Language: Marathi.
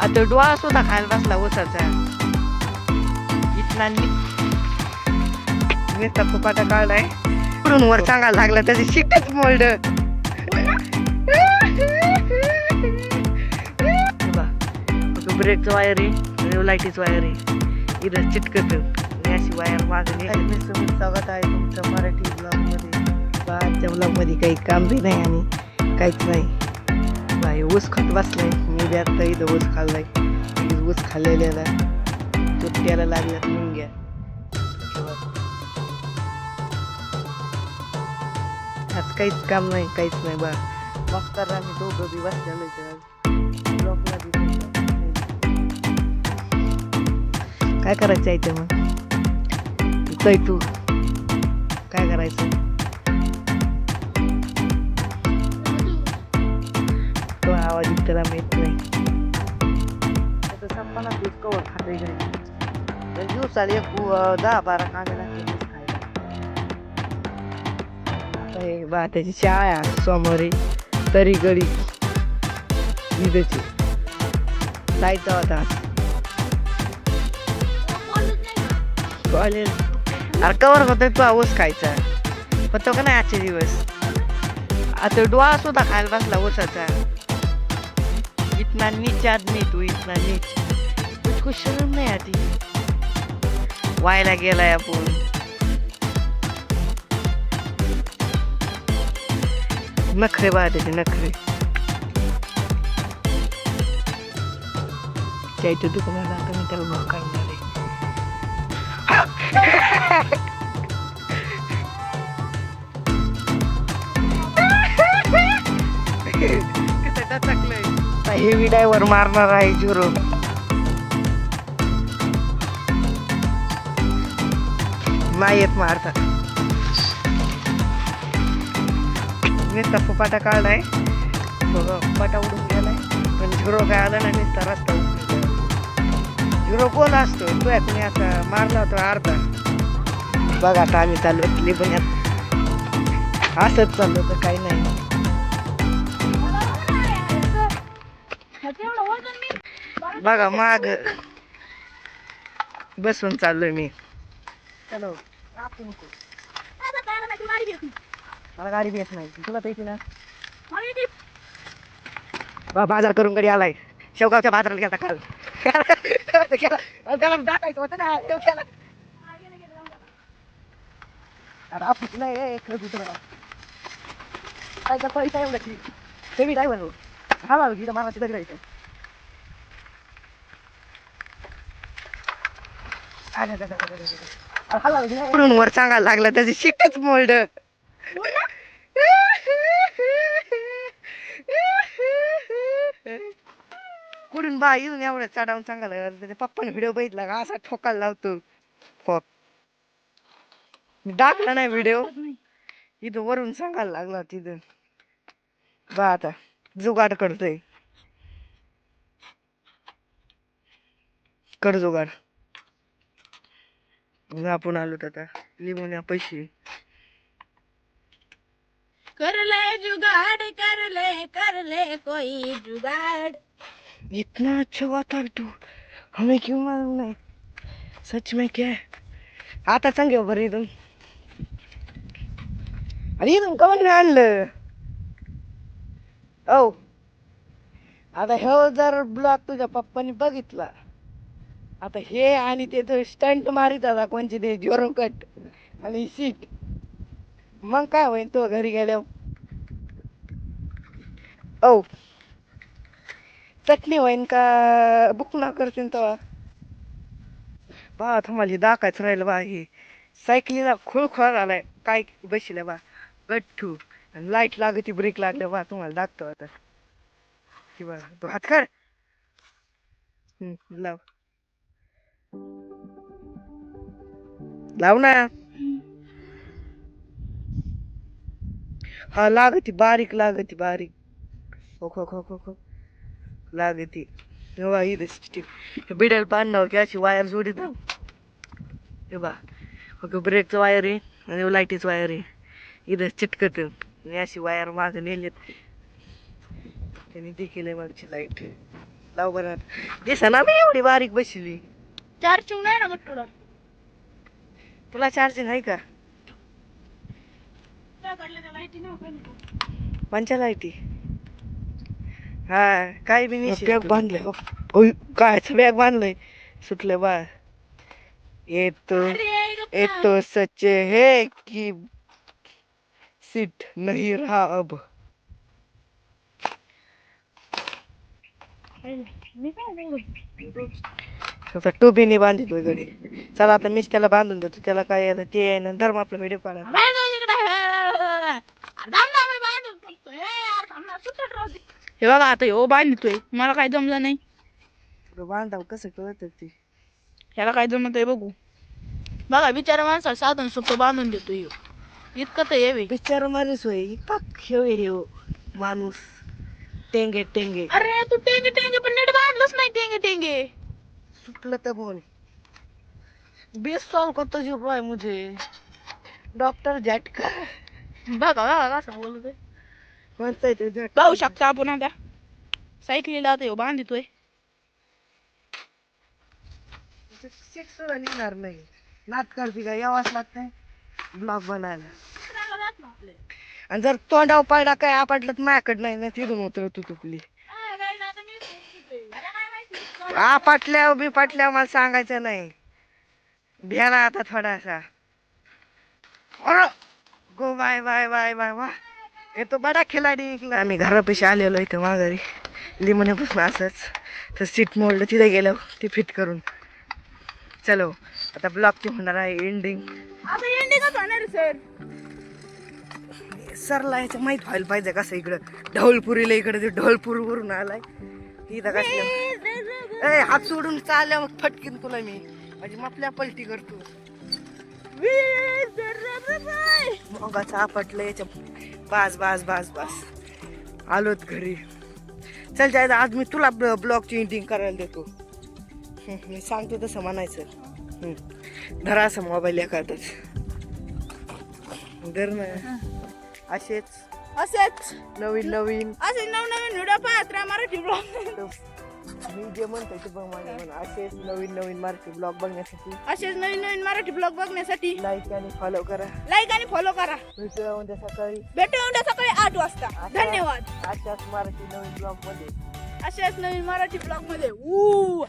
आता डोळा सुद्धा खायला बसला ऊसाचा. इथला नुसता फुपाटा काढलाय पुढून वर सांगायला लागला त्याची शिकच मोल्ड. ब्रेकचं वायर आहे लाईटीचं वायर आहे. इथं चिटकत. आणि अशी वायर मागणी स्वागत आहे तुमच्या मराठी ब्लॉगमध्ये आजच्या ब्लॉगमध्ये काही काम बी नाही आणि काहीच नाही. बाई ऊस खात बसलाय मी बी आता इथं ऊस खाल्लाय ऊस खाल्लेल्याला चुटक्याला लागल्यात मुंग्या आज काहीच काम नाही काहीच नाही बा मग तर आम्ही दोघं बी बसलेलो इथं ब्लॉगला बी काय करायचं आहे ते मग तू काय करायचं आवाज इतरा येत नाही आता संपाना दूध कवर खाते दिवसाला एक दहा बारा कांदे लागते आता हे बा त्याची शाळा सोमवारी. तरी गडी निधची जायचा होता कॉलेज. अरे कवर होतोय तू ऊस खायचा. होतो का नाही आजचे दिवस? आता डोळा सुद्धा खायला बसला ऊसाचा. इतना नीच आदमी तू इतना नीच। तुझको शरम नाही आधी व्हायला गेलाय आपण नखरे बा त्याचे नखरे। त्याच्या दुकानाला आता मी त्याला भाव आता हेवी डायव्हर मारणार आहे झिरो. नाही येत मारता. नुसता फुपाटा काढलाय फुपाटा उडून गेलाय. पण झुरो काय आला नाही नुसता रस्ता झिरो झुरो कोण असतो? तो मी आता मारला होता अर्धा. बघा आता आम्ही चाललो लिबुण्यात असंच चाललो तर काही नाही. बघा माग बसून चाललोय मी. चलो. मला गाडी भेट नाही. तुला पैकी ना. बा बाजार करून घरी आलाय. शेवगावच्या बाजाराला गेला काल. त्याला टाकायचं होतं ना. तो गेला. अरे आपण नाही खरं दुसरं. काय पैसा एवढा ते? मी ड्रायव्हर हा बाबा तिथं मला तिथं राहायचं पुढून वर सांगायला लागला त्याची शिकच मोल्ड. कुठून बा येऊन एवढं चढावून सांगायला लागला त्याच्या पप्पाने व्हिडिओ बघितला का? असा ठोकायला लावतो. फोक मी टाकला नाही व्हिडिओ इथं वरून सांगायला लागला तिथं. बा आता. जुगाड करतोय. कर जुगाड. आपण आलो आता. लिमून पैसे. कर ले जुगाड़ कर ले कर ले कोई जुगाड़. इतना अच्छा वाता तू. हमें क्यों मालूम नहीं? सच में क्या है? आता सांगे बरं इथून अरे इथून कमन नाही आणलं औ. आता हे जर ब्लॉक तुझ्या पप्पानी बघितला आता हे आणि ते तर स्टंट मारित आता कोणचे ते जोरम कट आणि सीट मग काय होईन तो घरी गेल्यावर? औ. चटणी होईन का? बुकना करतीन तेव्हा बा तुम्हाला दाखायचं राहिलं बा हे सायकलीला खुळखुळा झालाय. काय बसले बा? गठ्ठू. आणि लाइट लागती ब्रेक लागल्या बा तुम्हाला दाखतो आता. की बा तो हात कर लाव. लाव ना. हा लागती बारीक लागती बारीक. हो खो खो खो खो लागती. तेव्हा इथे बिडल पाडणार की अशी वायर जोडीत हे बा ओके ब्रेकचं वायर आहे आणि लाईटीचं वायर आहे. इथं चिटकत. आणि अशी वायर मागं नेलेत. त्यांनी ते केलंय मागची लाइट लाव बरं. दिसा ना मी एवढी बारीक बसली. चार्जिंग नाही ना मग तुला तुला चार्जिंग आहे का पंचा लाईटी हा काय बी नाही बॅग बांधले काय बॅग बांधलंय? सुटले बा. येतो येतो सच्चे है कि सीट नहीं रहा अब आता टोपी नाही बांधित वगैरे चला आता मीच त्याला बांधून देतो त्याला काय आता ते आहे ना धर्म आपला व्हिडिओ काढा हे बघा आता हो बांधतोय मला काय जमलं नाही बांधाव कसं कळत ते ह्याला काय जमत आहे बघू बघा बिचारा माणसाला साधन सोपं बांधून देतो ह्यो इतकं तर येवे बिचारा माणूस होय पाक हेव हेव माणूस टेंगे टेंगे अरे तू टेंगे टेंगे पण नीट बांधलंच नाही टेंगे टेंगे सुटलं तर बोल बीस साल का तजुर्बा है मुझे डॉक्टर झटका बघा बघा कसं बोलतोय कोणता आहे ते झटका? पाहू शकता आपण आता सायकलीला आता ह्यो बांधितोय शिक सुद्धा निघणार नाही नात करते का यावाच लागतंय ब्लॉग बनायला. आणि जर तोंडावर पडला काय आपटलं तर माझ्याकडं नाही ना तिथून उतर तू तुपली आपटल्यावर बी मला सांगायचं नाही. भ्याला आता थोडासा. अरे go bye bye bye bye वा. येतो तो बडा खिलाडी इकला आम्ही घरापाशी आलेलो इथं माघारी. लिमण्यापासून असंच. तर सीट मोडलं तिथे गेलो ते फिट करून. चलो आता ब्लॉकची होणार आहे एंडिंग आता एंडिंगच होणार सर सरला याचं माहीत व्हायला पाहिजे कसं इकडं? ढवळपुरीला इकडं ते ढवळपूरवरून आलाय. इथं कसलं ए हात सोडून चालल्या मग फटकीन तुला मी. म्हणजे आपल्या पलटी करतो. मगाचं आपटलं याच्या बास बास बास बास. आलोत घरी. चल जायचं आज मी तुला ब्लॉगची एंडिंग करायला देतो. मी सांगतो तसं म्हणायचं. हं. धरा असं मोबाईल एखादाच. धर ना. असेच. असेच. नवीन नवीन. असे नवनवीन व्हिडिओ पाहत राहा मराठी ब्लॉग मी जे म्हणतो ते बघ माझ्या म्हणा असेच नवीन नवीन मार्के ब्लॉग बघण्यासाठी. असेच नवीन नवीन मराठी ब्लॉग बघण्यासाठी. लाईक आणि फॉलो करा. लाईक आणि फॉलो करा. भेटूया उद्या सकाळी. भेटू उद्या सकाळी आठ वाजता. धन्यवाद. आजच्याच मराठी नवीन ब्लॉगमध्ये. अशाच नवीन मराठी ब्लॉगमध्ये. ऊ!